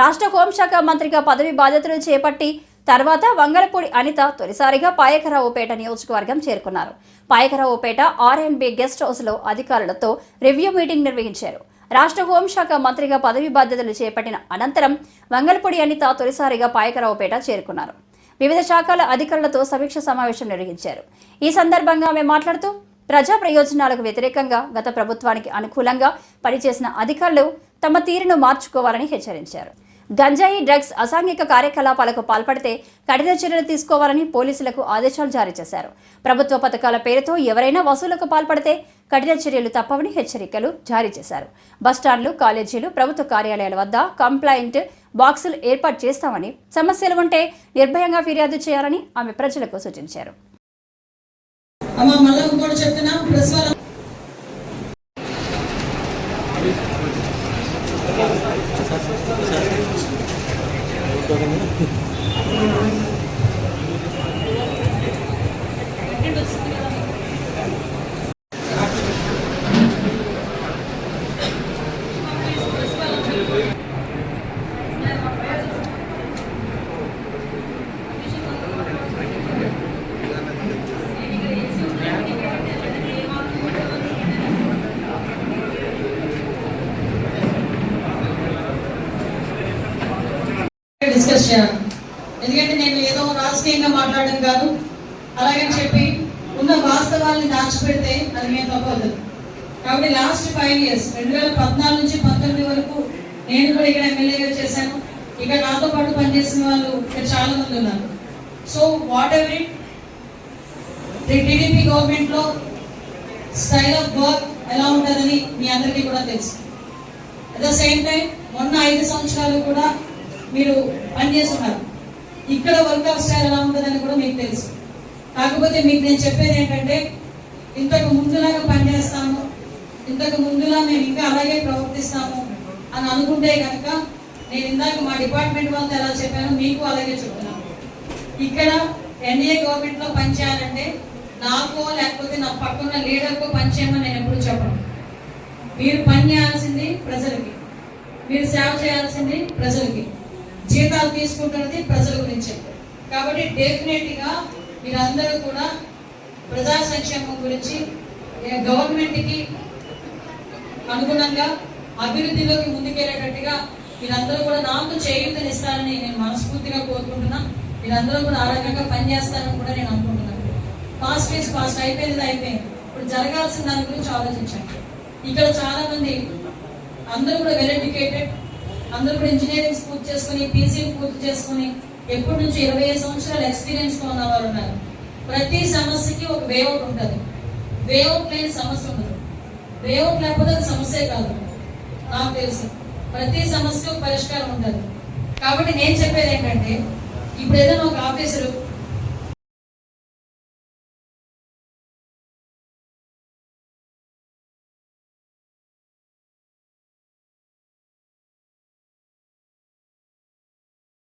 రాష్ట్ర హోంశాఖ మంత్రిగా పదవి బాధ్యతలు చేపట్టి తర్వాత వంగలపూడి అనిత తొలిసారిగా పాయకరావుపేట నియోజకవర్గం చేరుకున్నారు. పాయకరావుపేట ఆర్ఎండ్బి గెస్ట్ హౌస్లో అధికారులతో రివ్యూ మీటింగ్ నిర్వహించారు. రాష్ట్ర హోంశాఖ మంత్రిగా పదవి బాధ్యతలు చేపట్టిన అనంతరం వంగలపూడి అనిత తొలిసారిగా పాయకరావుపేట చేరుకున్నారు. వివిధ శాఖల అధికారులతో సమీక్ష సమావేశం నిర్వహించారు. ఈ సందర్భంగా ఆమె మాట్లాడుతూ ప్రజా ప్రయోజనాలకు వ్యతిరేకంగా గత ప్రభుత్వానికి అనుకూలంగా పనిచేసిన అధికారులు తమ తీరును మార్చుకోవాలని హెచ్చరించారు. గంజాయి డ్రగ్స్ అసాంఘిక కార్యకలాపాలకు పాల్పడితే కఠిన చర్యలు తీసుకోవాలని పోలీసులకు ఆదేశాలు జారీ చేశారు. ప్రభుత్వ పథకాల పేరుతో ఎవరైనా వసూలకు పాల్పడితే కఠిన చర్యలు తప్పవని హెచ్చరికలు జారీ చేశారు. బస్టాండ్లు కాలేజీలు ప్రభుత్వ కార్యాలయాల వద్ద కంప్లైంట్ బాక్సులు ఏర్పాటు చేస్తామని సమస్యలు ఉంటే నిర్భయంగా ఫిర్యాదు చేయాలని ఆమె ప్రజలకు సూచించారు. అమ్మ డిస్కస్ చేయాలి. ఎందుకంటే నేను ఏదో రాజకీయంగా మాట్లాడడం కాదు. అలాగని చెప్పి ఉన్న వాస్తవాల్ని దాచిపెడితే అది మేము తప్పదు. కాబట్టి లాస్ట్ ఫైవ్ ఇయర్స్ రెండు వేల పద్నాలుగు నుంచి పంతొమ్మిది వరకు నేను కూడా ఇక్కడ ఎమ్మెల్యేగా చేశాను. ఇక్కడ నాతో పాటు పనిచేసిన వాళ్ళు ఇక్కడ చాలా మంది ఉన్నారు. So whatever it TDP గవర్నమెంట్లో స్టైల్ ఆఫ్ వర్క్ ఎలా ఉంటుందని మీ అందరికీ కూడా తెలుసు. అట్ ద సేమ్ టైం మొన్న ఐదు సంవత్సరాలు కూడా మీరు పనిచేస్తున్నారు. ఇక్కడ వర్క్ ఆఫ్ స్టైల్ ఎలా ఉంటుందని కూడా మీకు తెలుసు. కాకపోతే మీకు నేను చెప్పేది ఏంటంటే ఇంతకు ముందులాగా పనిచేస్తాము ఇంతకు ముందులా మేము ఇంకా అలాగే ప్రవర్తిస్తాము అని అనుకుంటే కనుక నేను ఇందాక మా డిపార్ట్మెంట్ వాళ్ళతో ఎలా చెప్పానో మీకు అలాగే చెప్తున్నాను. ఇక్కడ ఎన్ఏ గవర్నమెంట్లో పనిచేయాలంటే నాకో లేకపోతే నా పక్కన లీడర్కో పనిచేయమని నేను ఎప్పుడు చెప్పను. మీరు పని చేయాల్సింది ప్రజలకి. మీరు సేవ చేయాల్సింది ప్రజలకి. జీతాలు తీసుకుంటున్నది ప్రజల గురించి కాబట్టి డెఫినెట్గా మీరందరూ కూడా ప్రజా సంక్షేమం గురించి గవర్నమెంట్కి అనుగుణంగా అభివృద్ధిలోకి ముందుకెళ్ళేటట్టుగా మీరందరూ కూడా నాకు చేయూతనిస్తారని నేను మనస్ఫూర్తిగా కోరుకుంటున్నా. మీరందరూ కూడా ఆ రకంగా పనిచేస్తారని కూడా నేను అనుకుంటున్నాను పాస్ట్ ఈస్ పాస్ట్ అయిపోయింది అయిపోయింది. ఇప్పుడు జరగాల్సిన దాని గురించి ఆలోచించండి. ఇక్కడ చాలామంది అందరూ కూడా వెల్ ఎడ్యుకేటెడ్ అందరూ కూడా ఇంజనీరింగ్ పూర్తి చేసుకుని పీసీ పూర్తి చేసుకుని ఎప్పటి నుంచి ఇరవై ఐదు సంవత్సరాల ఎక్స్పీరియన్స్తో ఉన్నారు. ప్రతి సమస్యకి ఒక వేఅవుట్ ఉంటుంది. వేఅవుట్ లేని సమస్య ఉండదు. వేఅవుట్ లేకపోతే అది సమస్యే కాదు. నాకు తెలుసు. ప్రతి సమస్యకు పరిష్కారం ఉంటుంది. కాబట్టి నేను చెప్పేది ఏంటంటే ఇప్పుడు ఏదైనా ఒక ఆఫీసరు